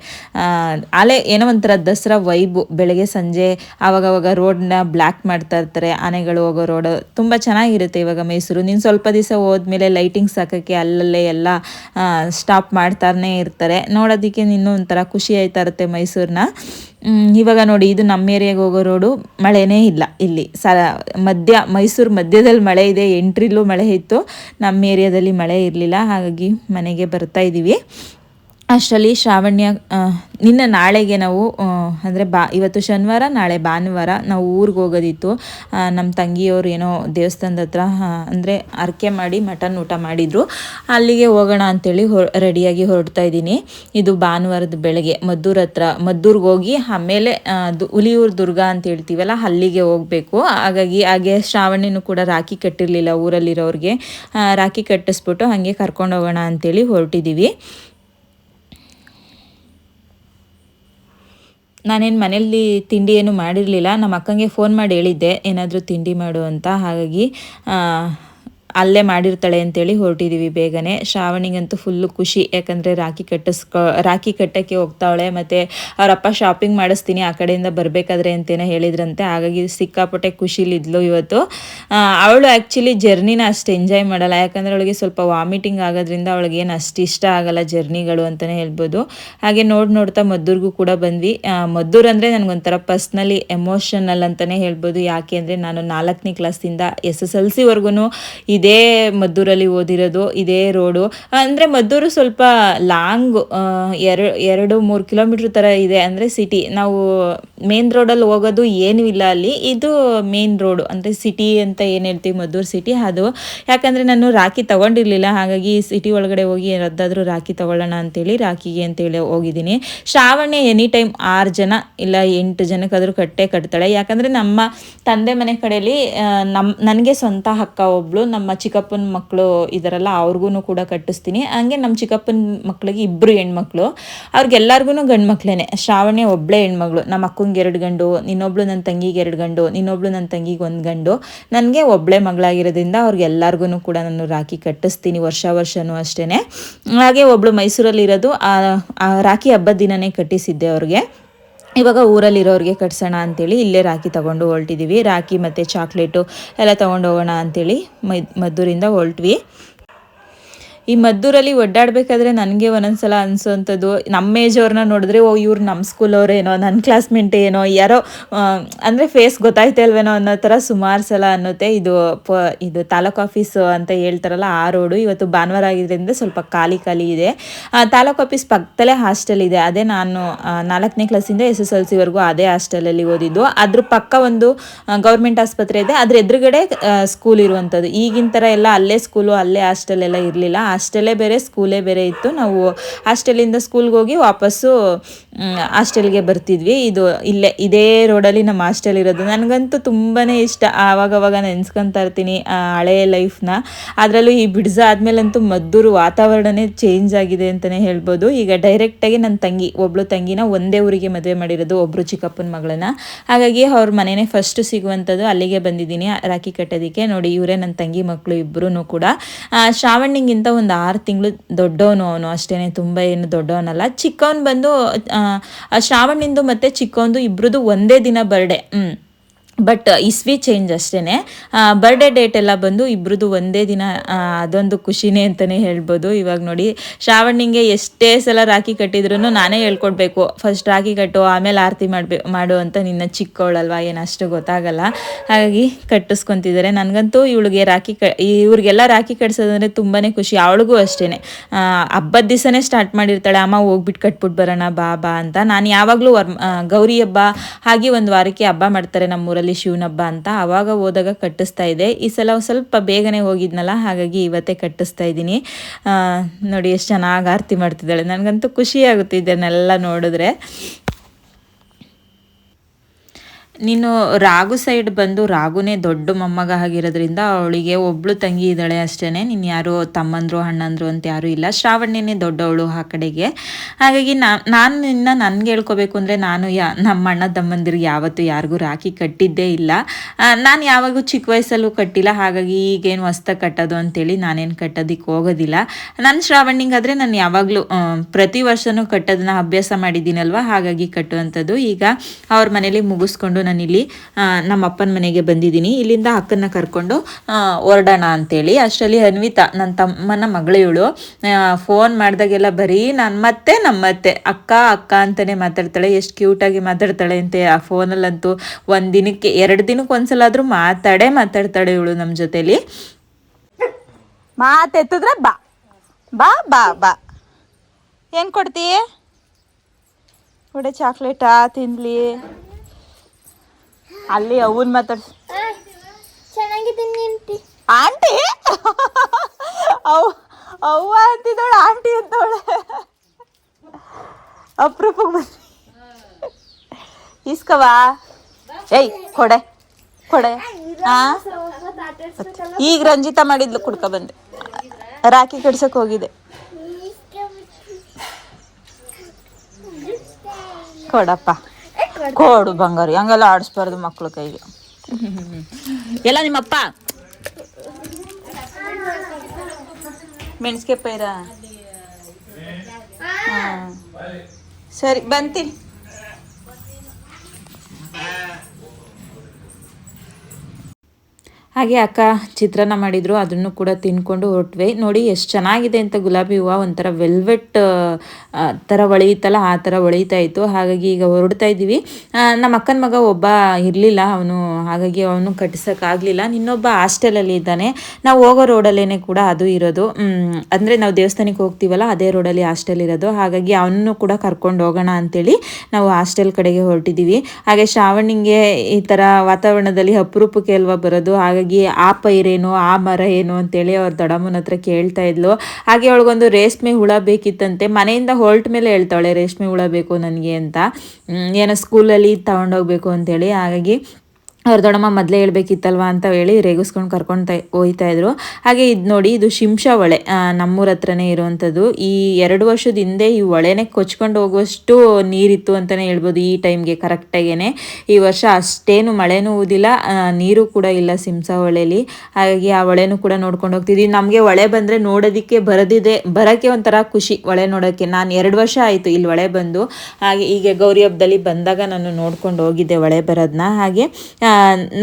ಅಲೆ ಏನೋ ಒಂಥರ ದಸರಾ ವೈಬು ಬೆಳಗ್ಗೆ ಸಂಜೆ ಆವಾಗವಾಗ ರೋಡ್ನ ಬ್ಲ್ಯಾಕ್ ಮಾಡ್ತಾ ಇರ್ತಾರೆ. ಆನೆಗಳು ಹೋಗೋ ರೋಡ್ ತುಂಬ ಚೆನ್ನಾಗಿರುತ್ತೆ ಇವಾಗ ಮೈಸೂರು. ನೀನು ಸ್ವಲ್ಪ ದಿವಸ ಹೋದ್ಮೇಲೆ ಲೈಟಿಂಗ್ಸ್ ಹಾಕೋಕ್ಕೆ ಅಲ್ಲಲ್ಲೇ ಎಲ್ಲ ಸ್ಟಾಪ್ ಮಾಡ್ತಾನೆ ಇರ್ತಾರೆ. ನೋಡೋದಕ್ಕೆ ಇನ್ನೂ ಒಂಥರ ಖುಷಿ ಆಯ್ತಾ ಇರುತ್ತೆ ಮೈಸೂರನ್ನ ಇವಾಗ ನೋಡಿ, ಇದು ನಮ್ಮ ಏರಿಯಾಗೆ ಹೋಗೋ ರೋಡು ಮಳೆನೇ ಇಲ್ಲ ಇಲ್ಲಿ. ಸ ಮಧ್ಯ, ಮೈಸೂರು ಮಧ್ಯದಲ್ಲಿ ಮಳೆ ಇದೆ ಎಂಟ್ರಿಲ್ಲೂ ಮಳೆ ಇತ್ತು. ನಮ್ಮ ಏರಿಯಾದಲ್ಲಿ ಮಳೆ ಇರಲಿಲ್ಲ, ಹಾಗಾಗಿ ಮನೆಗೆ ಬರ್ತಾ ಇದ್ದೀವಿ ಅಷ್ಟರಲ್ಲಿ ಶ್ರಾವಣ್ಯ ನಿನ್ನ ನಾಳೆಗೆ ನಾವು ಅಂದರೆ ಬಾ, ಇವತ್ತು ಶನಿವಾರ, ನಾಳೆ ಭಾನುವಾರ ನಾವು ಊರಿಗೆ ಹೋಗೋದಿತ್ತು. ನಮ್ಮ ತಂಗಿಯವರು ಏನೋ ದೇವಸ್ಥಾನದ ಹತ್ರ ಅಂದರೆ ಅರ್ಕೆ ಮಾಡಿ ಮಟನ್ ಊಟ ಮಾಡಿದರು. ಅಲ್ಲಿಗೆ ಹೋಗೋಣ ಅಂಥೇಳಿ ಹೊ, ರೆಡಿಯಾಗಿ ಹೊರಡ್ತಾ ಇದ್ದೀನಿ. ಇದು ಭಾನುವಾರದ ಬೆಳಗ್ಗೆ, ಮದ್ದೂರ ಹತ್ರ, ಮದ್ದೂರ್ಗೆ ಹೋಗಿ ಆಮೇಲೆ ದು, ಹುಲಿಯೂರು ದುರ್ಗ ಅಂತ ಹೇಳ್ತೀವಲ್ಲ, ಅಲ್ಲಿಗೆ ಹೋಗಬೇಕು. ಹಾಗಾಗಿ ಹಾಗೆ ಶ್ರಾವಣಿನೂ ಕೂಡ ರಾಖಿ ಕಟ್ಟಿರಲಿಲ್ಲ ಊರಲ್ಲಿರೋರಿಗೆ. ರಾಖಿ ಕಟ್ಟಿಸ್ಬಿಟ್ಟು ಹಾಗೆ ಕರ್ಕೊಂಡು ಹೋಗೋಣ ಅಂಥೇಳಿ ಹೊರಟಿದ್ದೀವಿ ನಾನೇನು ಮನೆಯಲ್ಲಿ ತಿಂಡಿ ಏನು ಮಾಡಿರಲಿಲ್ಲ ನಮ್ಮ ಅಕ್ಕಂಗೆ ಫೋನ್ ಮಾಡಿ ಹೇಳಿದ್ದೆ, ಏನಾದರೂ ತಿಂಡಿ ಮಾಡು ಅಂತ. ಹಾಗಾಗಿ ಅಲ್ಲೇ ಮಾಡಿರ್ತಾಳೆ ಅಂತೇಳಿ ಹೊರಟಿದ್ದೀವಿ ಬೇಗನೆ. ಶ್ರಾವಣಿಗಂತೂ ಫುಲ್ಲು ಖುಷಿ. ಯಾಕಂದರೆ ರಾಖಿ ಕಟ್ಟಿಸ್ಕೊ, ರಾಖಿ ಕಟ್ಟೋಕ್ಕೆ ಹೋಗ್ತಾವಳೆ ಮತ್ತು ಅವರಪ್ಪ ಶಾಪಿಂಗ್ ಮಾಡಿಸ್ತೀನಿ, ಆ ಕಡೆಯಿಂದ ಬರಬೇಕಾದ್ರೆ ಅಂತೇನೋ ಹೇಳಿದ್ರಂತೆ. ಹಾಗಾಗಿ ಸಿಕ್ಕಾಪಟ್ಟೆ ಖುಷಿಲಿದ್ಲು ಇವತ್ತು. ಅವಳು ಆ್ಯಕ್ಚುಲಿ ಜರ್ನಿನ ಅಷ್ಟು ಎಂಜಾಯ್ ಮಾಡಲ್ಲ. ಯಾಕಂದರೆ ಅವಳಿಗೆ ಸ್ವಲ್ಪ ವಾಮಿಟಿಂಗ್ ಆಗೋದ್ರಿಂದ ಅವಳಿಗೆ ಏನು ಅಷ್ಟು ಇಷ್ಟ ಆಗಲ್ಲ ಜರ್ನಿಗಳು ಅಂತಲೇ ಹೇಳ್ಬೋದು. ಹಾಗೆ ನೋಡಿ ನೋಡ್ತಾ ಮದ್ದೂರಿಗೂ ಕೂಡ ಬಂದ್ವಿ. ಮದ್ದೂರು ಅಂದರೆ ನನಗೊಂಥರ ಪರ್ಸ್ನಲಿ ಎಮೋಷನಲ್ ಅಂತಲೇ ಹೇಳ್ಬೋದು. ಯಾಕೆ ಅಂದರೆ ನಾನು ನಾಲ್ಕನೇ ಕ್ಲಾಸಿಂದ ಎಸ್ ಎಸ್ ಎಲ್ ಸಿವರೆಗೂ ಇದೇ ಮದ್ದೂರಲ್ಲಿ ಓದಿರೋದು, ಇದೇ ರೋಡು ಅಂದರೆ ಮದ್ದೂರು ಸ್ವಲ್ಪ ಲಾಂಗ್ ಎರಡು ಎರಡು, ಮೂರು ಕಿಲೋಮೀಟ್ರ್ ಥರ ಇದೆ. ಅಂದರೆ ಸಿಟಿ ನಾವು ಮೇನ್ ರೋಡಲ್ಲಿ ಹೋಗೋದು ಏನೂ ಇಲ್ಲ ಅಲ್ಲಿ. ಇದು ಮೇನ್ ರೋಡು ಅಂದರೆ ಸಿಟಿ ಅಂತ ಏನು ಹೇಳ್ತೀವಿ ಮದ್ದೂರು ಸಿಟಿ ಅದು. ಯಾಕಂದರೆ ನಾನು ರಾಖಿ ತಗೊಂಡಿರಲಿಲ್ಲ. ಹಾಗಾಗಿ ಸಿಟಿ ಒಳಗಡೆ ಹೋಗಿ ರದ್ದಾದರೂ ರಾಖಿ ತೊಗೊಳ್ಳೋಣ ಅಂತೇಳಿ ರಾಖಿಗೆ ಅಂತೇಳಿ ಹೋಗಿದ್ದೀನಿ. ಶ್ರಾವಣ್ಯ ಎನಿ ಟೈಮ್ ಆರು ಜನ ಇಲ್ಲ ಎಂಟು ಜನಕ್ಕಾದರೂ ಕಟ್ಟೆ ಕಟ್ತಾಳೆ. ಯಾಕಂದರೆ ನಮ್ಮ ತಂದೆ ಮನೆ ಕಡೆಯಲ್ಲಿ ನಮ್ಮ ನನಗೆ ಸ್ವಂತ ಅಕ್ಕ ಒಬ್ಳು, ನಮ್ಮ ಚಿಕ್ಕಪ್ಪನ ಮಕ್ಕಳು ಇದರಲ್ಲ ಅವ್ರಿಗೂ ಕೂಡ ಕಟ್ಟಿಸ್ತೀನಿ. ಹಂಗೆ ನಮ್ಮ ಚಿಕ್ಕಪ್ಪನ ಮಕ್ಕಳಿಗೆ ಇಬ್ಬರು ಹೆಣ್ಮಕ್ಳು. ಅವ್ರಿಗೆಲ್ಲರಿಗೂ ಗಂಡು ಮಕ್ಕಳೇ ಶ್ರಾವಣೆ ಒಬ್ಬಳೇ ಹೆಣ್ಮಗಳು. ನಮ್ಮ ಅಕ್ಕಂಗೆ ಎರಡು ಗಂಡು, ಇನ್ನೊಬ್ಳು ನನ್ನ ತಂಗಿಗೆ ಎರಡು ಗಂಡು, ಇನ್ನೊಬ್ಳು ನನ್ನ ತಂಗಿಗೆ ಒಂದು ಗಂಡು. ನನಗೆ ಒಬ್ಬಳೇ ಮಗಳಾಗಿರೋದ್ರಿಂದ ಅವ್ರಿಗೆಲ್ಲರಿಗೂ ಕೂಡ ನಾನು ರಾಖಿ ಕಟ್ಟಿಸ್ತೀನಿ ವರ್ಷ ವರ್ಷವೂ ಅಷ್ಟೇ ಹಾಗೆ ಒಬ್ಳು ಮೈಸೂರಲ್ಲಿರೋದು ರಾಖಿ ಹಬ್ಬದ ದಿನನೇ ಕಟ್ಟಿಸಿದ್ದೆ ಅವ್ರಿಗೆ. ಇವಾಗ ಊರಲ್ಲಿರೋರಿಗೆ ಕಟ್ಸೋಣ ಅಂತೇಳಿ ಇಲ್ಲೇ ರಾಖಿ ತೊಗೊಂಡು ಹೊರಟಿದ್ದೀವಿ ರಾಖಿ ಮತ್ತು ಚಾಕ್ಲೇಟು ಎಲ್ಲ ತೊಗೊಂಡು ಹೋಗೋಣ ಅಂತೇಳಿ ಮೈ ಮದ್ದೂರಿಂದ ಹೊರಟ್ವಿ ಈ ಮದ್ದೂರಲ್ಲಿ ಒಡ್ಡಾಡಬೇಕಾದ್ರೆ ನನಗೆ ಒಂದೊಂದ್ಸಲ ಅನಿಸೋವಂಥದ್ದು ನಮ್ಮ ಏಜ್ ಅವ್ರನ್ನ ನೋಡಿದ್ರೆ, ಓ, ಇವ್ರು ನಮ್ಮ ಸ್ಕೂಲವ್ರೇನೋ ನನ್ನ ಕ್ಲಾಸ್ಮೇಟ್ ಏನೋ, ಯಾರೋ ಅಂದರೆ ಫೇಸ್ ಗೊತ್ತಾಯ್ತಲ್ವೇನೋ ಅನ್ನೋ ಥರ ಸುಮಾರು ಸಲ ಅನ್ನುತ್ತೆ. ಇದು ಪ, ಇದು ತಾಲೂಕು ಆಫೀಸು ಅಂತ ಹೇಳ್ತಾರಲ್ಲ, ಆ ರೋಡು ಇವತ್ತು ಭಾನುವಾರ ಆಗಿದ್ದರಿಂದ ಸ್ವಲ್ಪ ಖಾಲಿ ಖಾಲಿ ಇದೆ. ತಾಲೂಕು ಆಫೀಸ್ ಪಕ್ಕದಲ್ಲೇ ಹಾಸ್ಟೆಲ್ ಇದೆ. ಅದೇ ನಾನು ನಾಲ್ಕನೇ ಕ್ಲಾಸಿಂದ ಎಸ್ ಎಸ್ ಎಲ್ ಸಿವರೆಗೂ ಅದೇ ಹಾಸ್ಟೆಲಲ್ಲಿ ಓದಿದ್ದು. ಅದ್ರ ಪಕ್ಕ ಒಂದು ಗೌರ್ಮೆಂಟ್ ಆಸ್ಪತ್ರೆ ಇದೆ. ಅದ್ರ ಎದುರುಗಡೆ ಸ್ಕೂಲ್ ಇರುವಂಥದ್ದು. ಈಗಿನ ಥರ ಎಲ್ಲ ಅಲ್ಲೇ ಸ್ಕೂಲು ಅಲ್ಲೇ ಹಾಸ್ಟೆಲ್ ಎಲ್ಲ ಇರಲಿಲ್ಲ. ಹಾಸ್ಟೆಲೇ ಬೇರೆ, ಸ್ಕೂಲೇ ಬೇರೆ ಇತ್ತು. ನಾವು ಹಾಸ್ಟೆಲಿಂದ ಸ್ಕೂಲ್ಗೆ ಹೋಗಿ ವಾಪಸ್ಸು ಹಾಸ್ಟೆಲ್ಗೆ ಬರ್ತಿದ್ವಿ. ಇದು ಇಲ್ಲೇ, ಇದೇ ರೋಡಲ್ಲಿ ನಮ್ಮ ಹಾಸ್ಟೆಲ್ ಇರೋದು. ನನಗಂತೂ ತುಂಬಾ ಇಷ್ಟ. ಆವಾಗವಾಗ ನೆನ್ಸ್ಕೊತಾ ಇರ್ತೀನಿ ಹಳೆಯ ಲೈಫ್ನ. ಅದರಲ್ಲೂ ಈ ಬಿಡ್ಸ ಆದಮೇಲಂತೂ ಮದ್ದೂರು ವಾತಾವರಣನೇ ಚೇಂಜ್ ಆಗಿದೆ ಅಂತಲೇ ಹೇಳ್ಬೋದು. ಈಗ ಡೈರೆಕ್ಟಾಗಿ ನನ್ನ ತಂಗಿ, ಒಬ್ಳು ತಂಗಿನ ಒಂದೇ ಊರಿಗೆ ಮದುವೆ ಮಾಡಿರೋದು ಒಬ್ಬರು ಚಿಕ್ಕಪ್ಪನ ಮಗಳನ್ನ. ಹಾಗಾಗಿ ಅವ್ರ ಮನೆಯೇ ಫಸ್ಟ್ ಸಿಗುವಂಥದ್ದು ಅಲ್ಲಿಗೆ ಬಂದಿದ್ದೀನಿ ರಾಖಿ ಕಟ್ಟೋದಕ್ಕೆ. ನೋಡಿ, ಇವರೇ ನನ್ನ ತಂಗಿ ಮಕ್ಕಳು ಇಬ್ಬರೂ ಕೂಡ. ಶ್ರಾವಣಿಗಿಂತ ಒಂದು ಆರು ತಿಂಗಳು ದೊಡ್ಡವನು ಅವನು ಅಷ್ಟೇ ತುಂಬ ಏನು ದೊಡ್ಡವನಲ್ಲ. ಚಿಕ್ಕವನು ಬಂದು ಶ್ರಾವಣಿಂದು ಮತ್ತು ಚಿಕ್ಕವಂದು ಇಬ್ಬರದು ಒಂದೇ ದಿನ ಬರ್ಡೆ ಹ್ಞೂ ಬಟ್ ಇಸ್ವಿ ಚೇಂಜ್ ಅಷ್ಟೇ ಬರ್ಡೇ ಡೇಟ್ ಎಲ್ಲ ಬಂದು ಇಬ್ರದ್ದು ಒಂದೇ ದಿನ ಅದೊಂದು ಖುಷಿನೇ ಅಂತಲೇ ಹೇಳ್ಬೋದು. ಇವಾಗ ನೋಡಿ ಶ್ರಾವಣಿಗೆ ಎಷ್ಟೇ ಸಲ ರಾಖಿ ಕಟ್ಟಿದ್ರು ನಾನೇ ಹೇಳ್ಕೊಡ್ಬೇಕು. ಫಸ್ಟ್ ರಾಖಿ ಕಟ್ಟು, ಆಮೇಲೆ ಆರತಿ ಮಾಡಬೇ, ಮಾಡು ಅಂತ ನಿನ್ನ ಚಿಕ್ಕವಳಲ್ವಾ ಏನಷ್ಟು ಗೊತ್ತಾಗಲ್ಲ. ಹಾಗಾಗಿ ಕಟ್ಟಿಸ್ಕೊತಿದ್ದಾರೆ. ನನಗಂತೂ ಇವಳಿಗೆ ರಾಖಿ ಕ, ಇವ್ರಿಗೆಲ್ಲ ರಾಖಿ ಕಟ್ಸೋದಂದ್ರೆ ತುಂಬಾ ಖುಷಿ. ಅವಳಿಗೂ ಅಷ್ಟೇ ಹಬ್ಬದ ದಿವಸನೇ ಸ್ಟಾರ್ಟ್ ಮಾಡಿರ್ತಾಳೆ. ಅಮ್ಮ ಹೋಗ್ಬಿಟ್ಟು ಕಟ್ಬಿಟ್ಟು ಬರೋಣ, ಬಾ ಬಾ ಅಂತ. ನಾನು ಯಾವಾಗಲೂ ವರ್ ಗೌರಿ ಹಬ್ಬ ಹಾಗೆ ಒಂದು ವಾರಕ್ಕೆ ಹಬ್ಬ ಮಾಡ್ತಾರೆ ನಮ್ಮೂರಲ್ಲಿ. ಶಿವನ ಹಬ್ಬ ಅಂತ ಆವಾಗ ಹೋದಾಗ ಕಟ್ಟಿಸ್ತಾ ಇದೆ. ಈ ಸಲ ಸ್ವಲ್ಪ ಬೇಗನೆ ಹೋಗಿದ್ನಲ್ಲ, ಹಾಗಾಗಿ ಇವತ್ತೇ ಕಟ್ಟಿಸ್ತಾ ಇದ್ದೀನಿ. ನೋಡಿ, ಎಷ್ಟು ಚೆನ್ನಾಗಿ ಆರತಿ ಮಾಡ್ತಿದ್ದಾಳೆ. ನನಗಂತೂ ಖುಷಿ ಆಗುತ್ತೆ ಇದನ್ನೆಲ್ಲ ನೋಡಿದ್ರೆ. ನೀನು ರಾಗು ಸೈಡ್ ಬಂದು ರಾಗುನೇ ದೊಡ್ಡ ಮೊಮ್ಮಗ ಆಗಿರೋದ್ರಿಂದ ಅವಳಿಗೆ ಒಬ್ಳು ತಂಗಿ ಇದ್ದಾಳೆ ಅಷ್ಟೇ ನೀನು ಯಾರು ತಮ್ಮಂದ್ರು, ಅಣ್ಣಂದ್ರು ಅಂತ ಯಾರೂ ಇಲ್ಲ. ಶ್ರಾವಣ್ಯನೇ ದೊಡ್ಡವಳು ಆ ಕಡೆಗೆ. ಹಾಗಾಗಿ ನಾನು ನಿನ್ನ ನನ್ಗೆ ಹೇಳ್ಕೋಬೇಕು ಅಂದರೆ ನಾನು ಯಾ, ನಮ್ಮ ಅಣ್ಣ ತಮ್ಮಂದಿರಿಗೆ ಯಾವತ್ತೂ ಯಾರಿಗೂ ರಾಖಿ ಕಟ್ಟಿದ್ದೇ ಇಲ್ಲ. ನಾನು ಯಾವಾಗೂ ಚಿಕ್ಕ ವಯಸ್ಸಲ್ಲೂ ಕಟ್ಟಿಲ್ಲ. ಹಾಗಾಗಿ ಈಗೇನು ವಸ್ತ ಕಟ್ಟೋದು ಅಂತೇಳಿ ನಾನೇನು ಕಟ್ಟೋದಿಕ್ಕೆ ಹೋಗೋದಿಲ್ಲ. ನನ್ನ ಶ್ರಾವಣಿಗಾದರೆ ನಾನು ಯಾವಾಗಲೂ ಪ್ರತಿ ವರ್ಷನೂ ಕಟ್ಟೋದನ್ನ ಅಭ್ಯಾಸ ಮಾಡಿದ್ದೀನಲ್ವ? ಹಾಗಾಗಿ ಕಟ್ಟುವಂಥದ್ದು. ಈಗ ಅವ್ರ ಮನೇಲಿ ಮುಗಿಸ್ಕೊಂಡು ನಾನಿಲ್ಲಿ ನಮ್ಮ ಅಪ್ಪನ ಮನೆಗೆ ಬಂದಿದ್ದೀನಿ. ಇಲ್ಲಿಂದ ಅಕ್ಕನ ಕರ್ಕೊಂಡು ಹೊರಡೋಣ ಅಂತೇಳಿ. ಅಷ್ಟರಲ್ಲಿ ಅನ್ವಿತಾ ನನ್ನ ತಮ್ಮನ ಮಗಳಿವಳು ಫೋನ್ ಮಾಡಿದಾಗೆಲ್ಲ ಬರೀ ನನ್ನ ಮತ್ತೆ ನಮ್ಮತ್ತೆ. ಅಕ್ಕ ಅಕ್ಕ ಅಂತಲೇ ಮಾತಾಡ್ತಾಳೆ. ಎಷ್ಟು ಕ್ಯೂಟಾಗಿ ಮಾತಾಡ್ತಾಳೆ ಅಂತೆ. ಆ ಫೋನಲ್ಲಂತೂ ಒಂದು ದಿನಕ್ಕೆ, ಎರಡು ದಿನಕ್ಕೆ ಒಂದ್ಸಲ ಆದರೂ ಮಾತಾಡೇ ಮಾತಾಡ್ತಾಳೆ ಇವಳು ನಮ್ಮ ಜೊತೇಲಿ. ಮಾತೆತ್ತಿದ್ರೆ ಬಾ. ಬಾ ಬಾ ಬಾ. ಏನು ಕೊಡ್ತೀಯ? ಒಡೆ ಚಾಕ್ಲೇಟಾ ತಿನ್ಲಿ ಅಲ್ಲಿ ಅವನ್ ಮಾತಾಡ್ಸ ಚೆನ್ನಾಗಿದ್ದೀನಿ ಆಂಟಿ. ಅವ್ ಅವ್ವ ಅಂತಿದ್ದವಳು ಆಂಟಿ ಅಂತವಳೆ ಅಪ್ರೂಪಕ್ಕೆ ಬಂದು ಇಸ್ಕವಾ ಏಯ್ ಕೊಡೆ ಕೊಡೆ. ಹಾ ಈಗ ರಂಜಿತಾ ಮಾಡಿದ್ಲು ಕುಡ್ಕ ಬಂದೆ. ರಾಖಿ ಕಡ್ಸಕ್ ಹೋಗಿದೆ. ಕೊಡಪ್ಪ. ಕೊಡು ಬಂಗಾರಿ ಹಂಗೆಲ್ಲ ಆಡಿಸ್ಬಾರ್ದು ಮಕ್ಳ ಕೈಗೆ. ಎಲ್ಲ ನಿಮ್ಮಪ್ಪ? ಮೆಣಸಿಗೆ ಪೈರ? ಸರಿ ಬಂತೀನಿ. ಹಾಗೆ ಅಕ್ಕ ಚಿತ್ರಾನ್ನ ಮಾಡಿದ್ರು, ಅದನ್ನು ಕೂಡ ತಿನ್ಕೊಂಡು ಹೊರಟ್ವಿ. ನೋಡಿ ಎಷ್ಟು ಚೆನ್ನಾಗಿದೆ ಅಂತ ಗುಲಾಬಿ ಹೂವು, ಒಂಥರ ವೆಲ್ವೆಟ್ ಥರ ಹೊಳೆಯುತ್ತಲ್ಲ ಆ ಥರ ಹೊಳೆಯುತ್ತಾ ಇತ್ತು. ಹಾಗಾಗಿ ಈಗ ಹೊರಡ್ತಾ ಇದ್ದೀವಿ. ನಮ್ಮ ಅಕ್ಕನ ಮಗ ಒಬ್ಬ ಇರಲಿಲ್ಲ, ಅವನು, ಹಾಗಾಗಿ ಅವನು ಕಟ್ಟಿಸೋಕ್ಕಾಗಲಿಲ್ಲ ಇನ್ನೊಬ್ಬ ಹಾಸ್ಟೆಲಲ್ಲಿ ಇದ್ದಾನೆ. ನಾವು ಹೋಗೋ ರೋಡಲ್ಲೇ ಕೂಡ ಅದು ಇರೋದು. ಅಂದರೆ ನಾವು ದೇವಸ್ಥಾನಕ್ಕೆ ಹೋಗ್ತೀವಲ್ಲ, ಅದೇ ರೋಡಲ್ಲಿ ಹಾಸ್ಟೆಲ್ ಇರೋದು. ಹಾಗಾಗಿ ಅವನನ್ನು ಕೂಡ ಕರ್ಕೊಂಡು ಹೋಗೋಣ ಅಂತೇಳಿ ನಾವು ಹಾಸ್ಟೆಲ್ ಕಡೆಗೆ ಹೊರಟಿದ್ದೀವಿ. ಹಾಗೆ ಶ್ರಾವಣಿಗೆ ಈ ಥರ ವಾತಾವರಣದಲ್ಲಿ ಅಪರೂಪಕ್ಕೆ ಅಲ್ವಾ ಬರೋದು ಹಾಗಾಗಿ ಆ ಪೈರೇನು ಆ ಮರ ಏನು ಅಂತೇಳಿ ಅವ್ರ ದೊಡಮ್ಮನ ಹತ್ರ ಕೇಳ್ತಾ ಇದ್ಲು. ಹಾಗೆ ಅವಳಿಗೊಂದು ರೇಷ್ಮೆ ಹುಳ ಬೇಕಿತ್ತಂತೆ. ಮನೆಯಿಂದ ಹೊರಟ ಮೇಲೆ ಹೇಳ್ತಾಳೆ, ರೇಷ್ಮೆ ಹುಳ ಬೇಕು ನನಗೆ ಅಂತ. ಏನೋ ಸ್ಕೂಲಲ್ಲಿ ತಗೊಂಡೋಗ್ಬೇಕು ಅಂತೇಳಿ. ಹಾಗಾಗಿ ಅವ್ರ ದೊಡ್ಡಮ್ಮ ಮೊದಲೇ ಹೇಳ್ಬೇಕಿತ್ತಲ್ವಾ ಅಂತ ಹೇಳಿ ರೇಗಿಸ್ಕೊಂಡು ಕರ್ಕೊಂಡು ಹೋಯ್ತಾ ಇದ್ರು. ಹಾಗೆ ಇದು ನೋಡಿ ಇದು ಶಿಂಷ ಹೊಳೆ ನಮ್ಮೂರ ಹತ್ರನೇ ಇರುವಂಥದ್ದು. ಈ ಎರಡು ವರ್ಷದ ಹಿಂದೆ ಈ ಹೊಳೆನೇ ಕೊಚ್ಕೊಂಡು ಹೋಗುವಷ್ಟು ನೀರಿತ್ತು ಅಂತಲೇ ಹೇಳ್ಬೋದು ಈ ಟೈಮ್ಗೆ ಕರೆಕ್ಟಾಗೇನೆ. ಈ ವರ್ಷ ಅಷ್ಟೇನು ಮಳೆನೂ ಊದಿಲ್ಲ ನೀರು ಕೂಡ ಇಲ್ಲ ಸಿಂಸ ಹೊಳೆಯಲ್ಲಿ ಹಾಗಾಗಿ ಆ ಹೊಳೆನೂ ಕೂಡ ನೋಡ್ಕೊಂಡು ಹೋಗ್ತಿದ್ವಿ. ನಮಗೆ ಹೊಳೆ ಬಂದರೆ ನೋಡೋದಕ್ಕೆ ಬರದಿದೆ, ಬರೋಕ್ಕೆ ಒಂಥರ ಖುಷಿ ಹೊಳೆ ನೋಡೋಕ್ಕೆ. ನಾನು ಎರಡು ವರ್ಷ ಆಯಿತು ಇಲ್ಲಿ ಹೊಳೆ ಬಂದು. ಹಾಗೆ ಈಗ ಗೌರಿ ಹಬ್ಬದಲ್ಲಿ ಬಂದಾಗ ನಾನು ನೋಡ್ಕೊಂಡು ಹೋಗಿದ್ದೆ ಹೊಳೆ ಬರೋದನ್ನ ಹಾಗೆ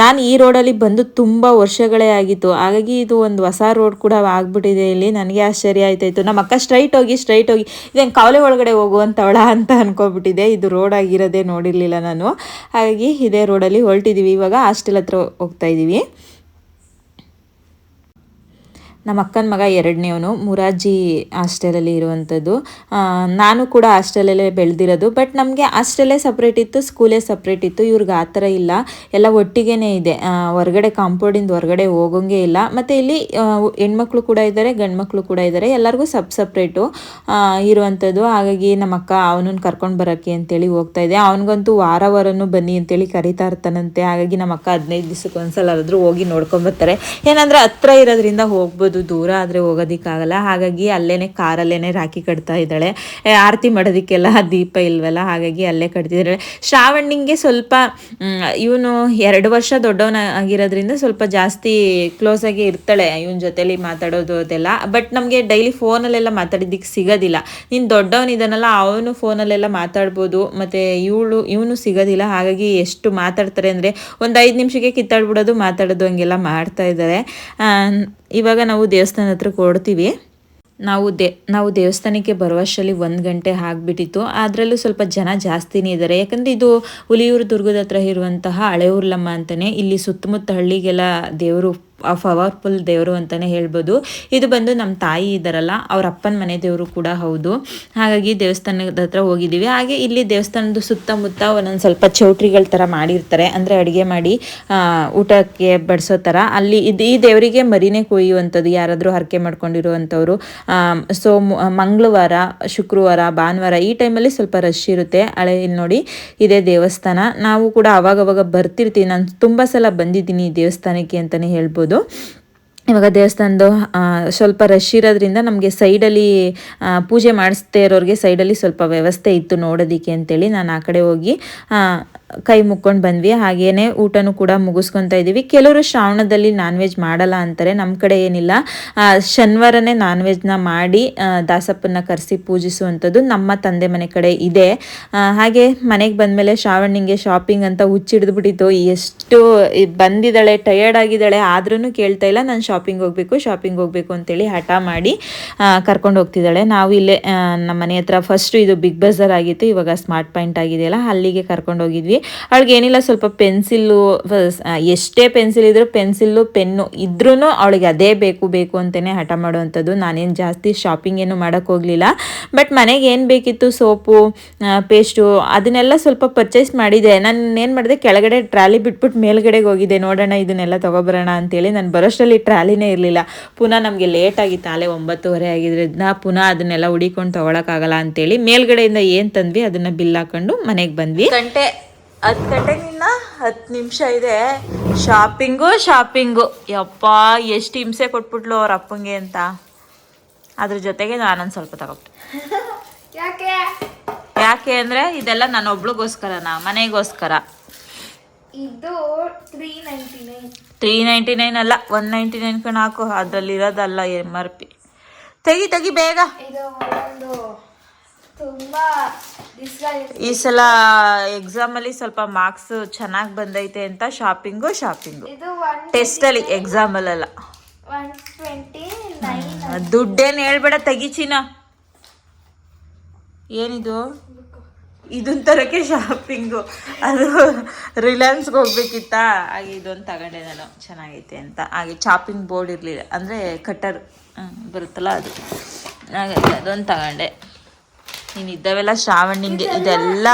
ನಾನು ಈ ರೋಡಲ್ಲಿ ಬಂದು ತುಂಬ ವರ್ಷಗಳೇ ಆಗಿತ್ತು. ಹಾಗಾಗಿ ಇದು ಒಂದು ಹೊಸ ರೋಡ್ ಕೂಡ ಆಗ್ಬಿಟ್ಟಿದೆ ಇಲ್ಲಿ. ನನಗೆ ಆಶ್ಚರ್ಯ ಆಯ್ತಾಯಿತ್ತು ನಮ್ಮ ಅಕ್ಕ ಸ್ಟ್ರೈಟ್ ಹೋಗಿ ಸ್ಟ್ರೈಟ್ ಹೋಗಿ, ಇದೇನು ಕಾವಲೆ ಒಳಗಡೆ ಹೋಗುವಂಥವಳ ಅಂತ ಅನ್ಕೊಬಿಟ್ಟಿದೆ. ಇದು ರೋಡ್ ಆಗಿರೋದೇ ನೋಡಿರಲಿಲ್ಲ ನಾನು. ಹಾಗಾಗಿ ಇದೇ ರೋಡಲ್ಲಿ ಹೊರಟಿದ್ದೀವಿ ಇವಾಗ ಹಾಸ್ಟೆಲ್ ಹತ್ರ ಹೋಗ್ತಾ ಇದ್ದೀವಿ ನಮ್ಮ ಅಕ್ಕನ ಮಗ ಎರಡನೇವನು, ಮುರಾರ್ಜಿ ಹಾಸ್ಟೆಲಲ್ಲಿ ಇರುವಂಥದ್ದು. ನಾನು ಕೂಡ ಹಾಸ್ಟೆಲಲ್ಲೇ ಬೆಳೆದಿರೋದು, ಬಟ್ ನಮಗೆ ಹಾಸ್ಟೆಲೇ ಸಪ್ರೇಟ್ ಇತ್ತು, ಸ್ಕೂಲೇ ಸಪ್ರೇಟ್ ಇತ್ತು, ಇವ್ರಿಗೆ ಆ ಥರ ಇಲ್ಲ. ಎಲ್ಲ ಒಟ್ಟಿಗೇ ಇದೆ. ಹೊರಗಡೆ ಕಾಂಪೌಂಡಿಂದ ಹೊರಗಡೆ ಹೋಗೋಂಗೆ ಇಲ್ಲ. ಮತ್ತು ಇಲ್ಲಿ ಹೆಣ್ಮಕ್ಳು ಕೂಡ ಇದ್ದಾರೆ, ಗಂಡ್ಮಕ್ಳು ಕೂಡ ಇದ್ದಾರೆ, ಎಲ್ಲರಿಗೂ ಸಪ್ ಸಪ್ರೇಟು ಇರುವಂಥದ್ದು. ಹಾಗಾಗಿ ನಮ್ಮ ಅಕ್ಕ ಅವನನ್ನು ಕರ್ಕೊಂಡು ಬರೋಕ್ಕೆ ಅಂತೇಳಿ ಹೋಗ್ತಾ ಇದೆ. ಅವನಿಗಂತೂ ವಾರ ವಾರನೂ ಬನ್ನಿ ಅಂತೇಳಿ ಕರಿತಾ ಇರ್ತಾನಂತೆ. ಹಾಗಾಗಿ ನಮ್ಮ ಅಕ್ಕ ಹದಿನೈದು ದಿವಸಕ್ಕೆ ಒಂದ್ಸಲ ಆದರೂ ಹೋಗಿ ನೋಡ್ಕೊಂಬರ್ತಾರೆ ಏನಂದರೆ ಹತ್ರ ಇರೋದ್ರಿಂದ ಹೋಗ್ಬೋದು. ದೂರ ಆದರೆ ಹೋಗೋದಕ್ಕಾಗಲ್ಲ. ಹಾಗಾಗಿ ಅಲ್ಲೇ ಕಾರಲ್ಲೇ ರಾಖಿ ಕಟ್ತಾ ಇದ್ದಾಳೆ. ಆರತಿ ಮಾಡೋದಕ್ಕೆಲ್ಲ ದೀಪ ಇಲ್ವಲ್ಲ, ಹಾಗಾಗಿ ಅಲ್ಲೇ ಕಟ್ತಿದ್ದಾಳೆ. ಶ್ರಾವಣಿಗೆ ಸ್ವಲ್ಪ ಇವನು ಎರಡು ವರ್ಷ ದೊಡ್ಡವನ ಆಗಿರೋದ್ರಿಂದ ಸ್ವಲ್ಪ ಜಾಸ್ತಿ ಕ್ಲೋಸ್ ಆಗಿ ಇರ್ತಾಳೆ ಇವನ ಜೊತೆಲಿ ಮಾತಾಡೋದು ಅದೆಲ್ಲ. ಬಟ್ ನಮಗೆ ಡೈಲಿ ಫೋನಲ್ಲೆಲ್ಲ ಮಾತಾಡಿದ್ದಕ್ಕೆ ಸಿಗೋದಿಲ್ಲ. ನೀನು ದೊಡ್ಡವನಿದ್ದಾನಲ್ಲ ಅವನು ಫೋನಲ್ಲೆಲ್ಲ ಮಾತಾಡ್ಬೋದು. ಮತ್ತು ಇವಳು, ಇವನು ಸಿಗೋದಿಲ್ಲ. ಹಾಗಾಗಿ ಎಷ್ಟು ಮಾತಾಡ್ತಾರೆ ಅಂದರೆ ಒಂದು ಐದು ನಿಮಿಷಕ್ಕೆ ಕಿತ್ತಾಡ್ಬಿಡೋದು, ಮಾತಾಡೋದು ಹಂಗೆಲ್ಲ ಮಾಡ್ತಾ ಇದ್ದಾರೆ. ಇವಾಗ ನಾವು ದೇವಸ್ಥಾನ ಹತ್ರ ಕೊಡ್ತೀವಿ ನಾವು ದೇ, ನಾವು ದೇವಸ್ಥಾನಕ್ಕೆ ಬರುವಷ್ಟರಲ್ಲಿ ಒಂದು ಗಂಟೆ ಆಗಿಬಿಟ್ಟಿತ್ತು. ಅದರಲ್ಲೂ ಸ್ವಲ್ಪ ಜನ ಜಾಸ್ತಿನೇ ಇದ್ದಾರೆ ಯಾಕಂದರೆ ಇದು ಹುಲಿಯೂರು ದುರ್ಗದ ಹತ್ರ ಇರುವಂತಹ ಹಳೆ ಊರ್ಲಮ್ಮ ಅಂತಲೇ ಇಲ್ಲಿ ಸುತ್ತಮುತ್ತ ಹಳ್ಳಿಗೆಲ್ಲ ದೇವರು ಪವರ್ಫುಲ್ ದೇವರು ಅಂತಲೇ ಹೇಳ್ಬೋದು. ಇದು ಬಂದು ನಮ್ಮ ತಾಯಿ ಇದ್ದಾರಲ್ಲ ಅವ್ರ ಅಪ್ಪನ ಮನೆ ದೇವರು ಕೂಡ ಹೌದು. ಹಾಗಾಗಿ ದೇವಸ್ಥಾನದ ಹತ್ರ ಹೋಗಿದ್ದೀವಿ. ಹಾಗೆ ಇಲ್ಲಿ ದೇವಸ್ಥಾನದ ಸುತ್ತಮುತ್ತ ಒಂದೊಂದು ಸ್ವಲ್ಪ ಚೌಟ್ರಿಗಳ ಥರ ಮಾಡಿರ್ತಾರೆ. ಅಂದರೆ ಅಡುಗೆ ಮಾಡಿ ಊಟಕ್ಕೆ ಬಡಿಸೋ ಥರ ಅಲ್ಲಿ ಇದು ಈ ದೇವರಿಗೆ ಮರಿನೇ ಕೊಯ್ಯುವಂಥದ್ದು. ಯಾರಾದರೂ ಹರಕೆ ಮಾಡ್ಕೊಂಡಿರುವಂಥವ್ರು ಸೊ ಮಂಗಳವಾರ, ಶುಕ್ರವಾರ, ಭಾನುವಾರ ಈ ಟೈಮಲ್ಲಿ ಸ್ವಲ್ಪ ರಶ್ ಇರುತ್ತೆ. ಹಳೆ ಇಲ್ಲಿ ನೋಡಿ ಇದೇ ದೇವಸ್ಥಾನ. ನಾವು ಕೂಡ ಅವಾಗವಾಗ ಬರ್ತಿರ್ತೀವಿ. ನಾನು ತುಂಬ ಸಲ ಬಂದಿದ್ದೀನಿ ಈ ದೇವಸ್ಥಾನಕ್ಕೆ ಅಂತಲೇ ಹೇಳ್ಬೋದು. todo. ಇವಾಗ ದೇವಸ್ಥಾನದ ಸ್ವಲ್ಪ ರಶ್ ಇರೋದ್ರಿಂದ ನಮಗೆ ಸೈಡಲ್ಲಿ ಪೂಜೆ ಮಾಡಿಸ್ದೇ ಇರೋರಿಗೆ ಸೈಡಲ್ಲಿ ಸ್ವಲ್ಪ ವ್ಯವಸ್ಥೆ ಇತ್ತು ನೋಡೋದಕ್ಕೆ ಅಂತೇಳಿ ನಾನು ಆ ಕಡೆ ಹೋಗಿ ಕೈ ಮುಕ್ಕೊಂಡು ಬಂದ್ವಿ. ಹಾಗೇನೆ ಊಟನೂ ಕೂಡ ಮುಗಿಸ್ಕೊತಾ ಇದ್ದೀವಿ. ಕೆಲವರು ಶ್ರಾವಣದಲ್ಲಿ ನಾನ್ ವೆಜ್ ಮಾಡಲ್ಲ ಅಂತಾರೆ ನಮ್ಮ ಕಡೆ ಏನಿಲ್ಲ. ಶನಿವಾರನೇ ನಾನ್ ವೆಜ್ನ ಮಾಡಿ ದಾಸಪ್ಪನ ಕರೆಸಿ ಪೂಜಿಸುವಂಥದ್ದು ನಮ್ಮ ತಂದೆ ಮನೆ ಕಡೆ ಇದೆ. ಹಾಗೆ ಮನೆಗೆ ಬಂದಮೇಲೆ ಶ್ರಾವಣಿಗೆ ಶಾಪಿಂಗ್ ಅಂತ ಹುಚ್ಚಿಡಿದ್ಬಿಟ್ಟಿತ್ತು. ಎಷ್ಟು ಬಂದಿದ್ದಾಳೆ ಟಯರ್ಡ್ ಆಗಿದ್ದಾಳೆ ಆದ್ರೂ ಕೇಳ್ತಾ ಇಲ್ಲ. ನಾನು ಶಾಪಿಂಗ್ ಹೋಗಬೇಕು ಶಾಪಿಂಗ್ ಹೋಗಬೇಕು ಅಂತೇಳಿ ಹಠ ಮಾಡಿ ಕರ್ಕೊಂಡು ಹೋಗ್ತಿದ್ದಾಳೆ. ನಾವು ಇಲ್ಲೇ ನಮ್ಮ ಮನೆ ಹತ್ರ ಫಸ್ಟು ಇದು ಬಿಗ್ ಬಜಾರ್ ಆಗಿತ್ತು, ಇವಾಗ ಸ್ಮಾರ್ಟ್ ಪಾಯಿಂಟ್ ಆಗಿದೆಯಲ್ಲ, ಅಲ್ಲಿಗೆ ಕರ್ಕೊಂಡು ಹೋಗಿದ್ವಿ. ಅವಳಿಗೆ ಏನಿಲ್ಲ, ಸ್ವಲ್ಪ ಪೆನ್ಸಿಲ್ಲು ಎಷ್ಟೇ ಪೆನ್ಸಿಲ್ ಇದ್ರೂ ಪೆನ್ಸಿಲ್ಲು ಪೆನ್ನು ಇದ್ರೂ ಅವಳಿಗೆ ಅದೇ ಬೇಕು ಬೇಕು ಅಂತಲೇ ಹಠ ಮಾಡುವಂಥದ್ದು. ನಾನೇನು ಜಾಸ್ತಿ ಶಾಪಿಂಗ್ ಏನು ಮಾಡೋಕ್ಕೆ ಹೋಗಲಿಲ್ಲ. ಬಟ್ ಮನೆಗೆ ಏನು ಬೇಕಿತ್ತು? ಸೋಪು ಪೇಸ್ಟು ಅದನ್ನೆಲ್ಲ ಸ್ವಲ್ಪ ಪರ್ಚೇಸ್ ಮಾಡಿದೆ. ನಾನು ಏನು ಮಾಡಿದೆ? ಕೆಳಗಡೆ ಟ್ರಾಲಿ ಬಿಟ್ಬಿಟ್ಟು ಮೇಲ್ಗಡೆಗೆ ಹೋಗಿದ್ದೆ. ನೋಡೋಣ, ಇದನ್ನೆಲ್ಲ ತೊಗೊಬರೋಣ ಅಂತೇಳಿ ನಾನು ಬರೋಷ್ಟರಲ್ಲಿ ಟ್ರಾಲಿನೇ ಇರಲಿಲ್ಲ. ಪುನಃ ನಮಗೆ ಲೇಟ್ ಆಗಿತ್ತು ಅಲ್ಲೇ ಒಂಬತ್ತುವರೆ ಆಗಿದ್ರಿಂದ ಪುನಃ ಅದನ್ನೆಲ್ಲ ಹುಡಿಕೊಂಡು ತೊಗೊಳಕ್ಕಾಗಲ್ಲ ಅಂತೇಳಿ ಮೇಲ್ಗಡೆಯಿಂದ ಏನು ತಂದ್ವಿ ಅದನ್ನು ಬಿಲ್ ಹಾಕೊಂಡು ಮನೆಗೆ ಬಂದ್ವಿ. ಗಂಟೆ ಹತ್ತು ಗಂಟೆಗಿನ್ನ ಹತ್ತು ನಿಮಿಷ ಇದೆ. ಶಾಪಿಂಗು ಶಾಪಿಂಗು ಯಪ್ಪ ಎಷ್ಟು ಹಿಂಸೆ ಕೊಟ್ಬಿಟ್ಲು ಅವ್ರ ಅಪ್ಪಂಗೆ ಅಂತ. ಅದ್ರ ಜೊತೆಗೆ ನಾನೊಂದು ಸ್ವಲ್ಪ ತಗೊಬಿಟ್ಟು. *laughs* ಯಾಕೆ? ಯಾಕೆ ಅಂದರೆ ಇದೆಲ್ಲ ನಾನು ಒಬ್ಳಿಗೋಸ್ಕರನಾ ಮನೆಗೋಸ್ಕರ. ಇದು three ninety nine three ninety nine ಅಲ್ಲ ಒನ್ ನೈಂಟಿ ನೈನ್ ಕಣ ಹಾಕು ಅದರಲ್ಲಿ ಇರೋದಲ್ಲ ಎಂ ಆರ್ ಪಿ ತೆಗಿ ತೆಗಿ ಬೇಗ. ಇದು ಒಂದು ತುಂಬಾ ಈ ಸಲ ಎಕ್ಸಾಮಲ್ಲಿ ಸ್ವಲ್ಪ ಮಾರ್ಕ್ಸ್ ಚೆನ್ನಾಗಿ ಬಂದೈತೆ ಅಂತ ಶಾಪಿಂಗು ಶಾಪಿಂಗು ಟೆಸ್ಟಲ್ಲಿ ಎಕ್ಸಾಮಲ್ಲೆಲ್ಲ ದುಡ್ಡೇನು ಹೇಳ್ಬೇಡ ತೆಗಿಚಿನ ಏನಿದು? ಇದನ್ನ ತರಕ್ಕೆ ಶಾಪಿಂಗು ಅದು ರಿಲಯನ್ಸ್ಗೆ ಹೋಗ್ಬೇಕಿತ್ತಾ? ಹಾಗೆ ಇದೊಂದು ತಗೊಂಡೆ ನಾನು. ಚೆನ್ನಾಗೈತೆ ಅಂತ. ಹಾಗೆ ಚಾಪಿಂಗ್ ಬೋರ್ಡ್ ಇರಲಿಲ್ಲ. ಅಂದರೆ ಕಟ್ಟರ್ ಬರುತ್ತಲ್ಲ ಅದು. ಹಾಗೆ ಅದೊಂದು ತಗೊಂಡೆ. ನೀನು ಇದ್ದಾವೆಲ್ಲ ಶ್ರಾವಣಿಂಗೆ ಇದೆಲ್ಲ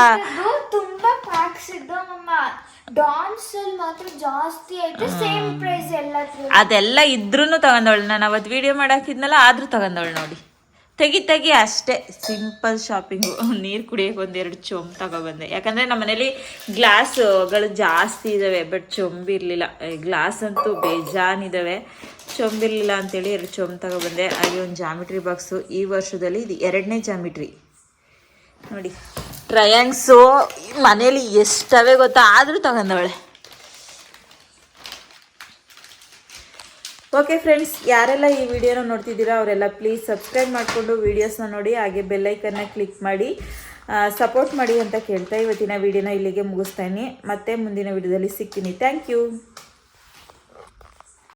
ತುಂಬ ಪ್ಯಾಕ್ಸ್ ಇದ್ದು ನಮ್ಮ ಡಾನ್ಸ್ ಮಾತ್ರ ಜಾಸ್ತಿ ಐತೆ. ಸೇಮ್ ಪ್ರೈಸ್ ಎಲ್ಲದ್ರ ಅದೆಲ್ಲ ಇದ್ರೂ ತಗೊಂಡವಳು ನಾನು ಅವತ್ತು ವಿಡಿಯೋ ಮಾಡಾಕಿದ್ನಲ್ಲ ಆದ್ರೂ ತಗೊಂಡವಳು ನೋಡಿ. ತೆಗಿ ತೆಗಿ ಅಷ್ಟೇ. ಸಿಂಪಲ್ ಶಾಪಿಂಗು ನೀರು ಕುಡಿಯೋಕೆ ಒಂದೆರಡು ಚೊಂಬು ತಗೊಬಂದೆ. ಯಾಕಂದರೆ ನಮ್ಮ ಮನೇಲಿ ಗ್ಲಾಸ್ಗಳು ಜಾಸ್ತಿ ಇದ್ದಾವೆ ಬಟ್ ಚೊಂಬಿರಲಿಲ್ಲ ಗ್ಲಾಸ್ ಅಂತೂ ಬೇಜಾನಿದ್ದಾವೆ ಚೊಂಬಿರಲಿಲ್ಲ ಅಂತೇಳಿ ಎರಡು ಚೊಂಬು ತಗೊಬಂದೆ. ಹಾಗೆ ಒಂದು ಜಾಮಿಟ್ರಿ ಬಾಕ್ಸು ಈ ವರ್ಷದಲ್ಲಿ ಇದು ಎರಡನೇ ಜಾಮಿಟ್ರಿ ನೋಡಿ. ಟ್ರಯಾಂಗ್ಸು ಮನೇಲಿ ಎಷ್ಟವೇ ಗೊತ್ತಾ? ಆದರೂ ತಗೊಂಡವಳೆ. ಓಕೆ ಫ್ರೆಂಡ್ಸ್ ಯಾರೆಲ್ಲ ಈ ವಿಡಿಯೋನ ನೋಡ್ತಿದ್ದೀರಾ, ಅವರೆಲ್ಲ ಪ್ಲೀಸ್ ಸಬ್ಸ್ಕ್ರೈಬ್ ಮಾಡಿಕೊಂಡು ವೀಡಿಯೋಸ್ನ ನೋಡಿ, ಹಾಗೆ ಬೆಲ್ಲೈಕನ್ನ ಕ್ಲಿಕ್ ಮಾಡಿ ಸಪೋರ್ಟ್ ಮಾಡಿ ಅಂತ ಕೇಳ್ತಾ ಇವತ್ತಿನ ವಿಡಿಯೋನ ಇಲ್ಲಿಗೆ ಮುಗಿಸ್ತೀನಿ. ಮತ್ತೆ ಮುಂದಿನ ವಿಡಿಯೋದಲ್ಲಿ ಸಿಗ್ತೀನಿ. Thank you